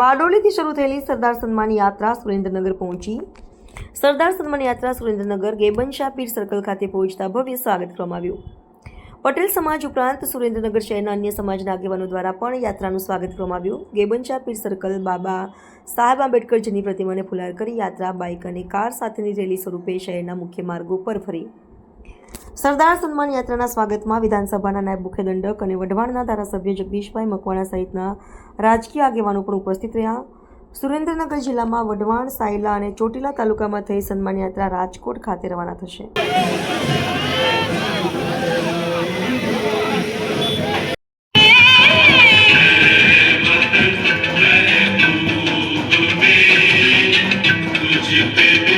બારડોલીથી શરૂ થયેલી સરદાર સન્માન યાત્રા સુરેન્દ્રનગર પહોંચી. સરદાર સન્માન યાત્રા સુરેન્દ્રનગર ગેબનશાહ પીર સર્કલ ખાતે પહોંચતા ભવ્ય સ્વાગત કરવામાં આવ્યું. પટેલ સમાજ ઉપરાંત સુરેન્દ્રનગર શહેરના અન્ય સમાજના આગેવાનો દ્વારા પણ યાત્રાનું સ્વાગત કરવામાં આવ્યું. ગેબનશાહ પીર સર્કલ બાબા સાહેબ આંબેડકરજીની પ્રતિમાને ફુલાર કરી યાત્રા, બાઇક અને કાર સાથેની રેલી સ્વરૂપે શહેરના મુખ્ય માર્ગો પર ફરી. સરદાર સન્માન યાત્રાના સ્વાગતમાં વિધાનસભાના નાયબ મુખ્યદંડક અને વઢવાણના ધારાસભ્ય જગદીશભાઈ મકવાણા સહિતના રાજકીય આગેવાનો પણ ઉપસ્થિત રહ્યા. સુરેન્દ્રનગર જિલ્લામાં વઢવાણ, સાયલા અને ચોટીલા તાલુકામાં થઈ સન્માન યાત્રા રાજકોટ ખાતે રવાના થશે. baby